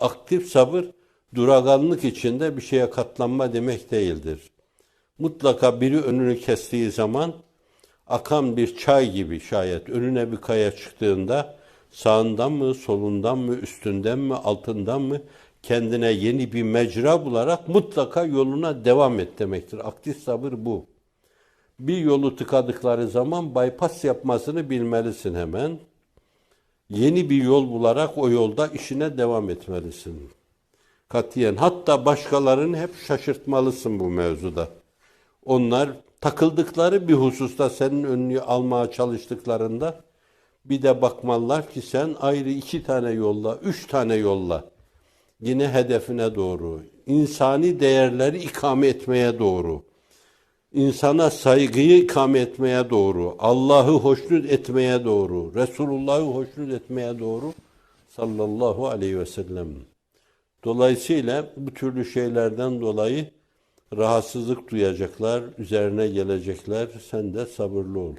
Aktif sabır duraganlık içinde bir şeye katlanma demek değildir. Mutlaka biri önünü kestiği zaman akan bir çay gibi şayet önüne bir kaya çıktığında sağından mı, solundan mı, üstünden mi, altından mı kendine yeni bir mecra bularak mutlaka yoluna devam et demektir. Aktif sabır bu. Bir yolu tıkadıkları zaman bypass yapmasını bilmelisin hemen. Yeni bir yol bularak o yolda işine devam etmelisin. Katiyen. Hatta başkalarını hep şaşırtmalısın bu mevzuda. Onlar takıldıkları bir hususta senin önünü almaya çalıştıklarında bir de bakmalılar ki sen ayrı iki tane yolla, üç tane yolla. Yine hedefine doğru, insani değerleri ikame etmeye doğru, insana saygıyı ikame etmeye doğru, Allah'ı hoşnut etmeye doğru, Resulullah'ı hoşnut etmeye doğru sallallahu aleyhi ve sellem. Dolayısıyla bu türlü şeylerden dolayı rahatsızlık duyacaklar, üzerine gelecekler. Sen de sabırlı ol.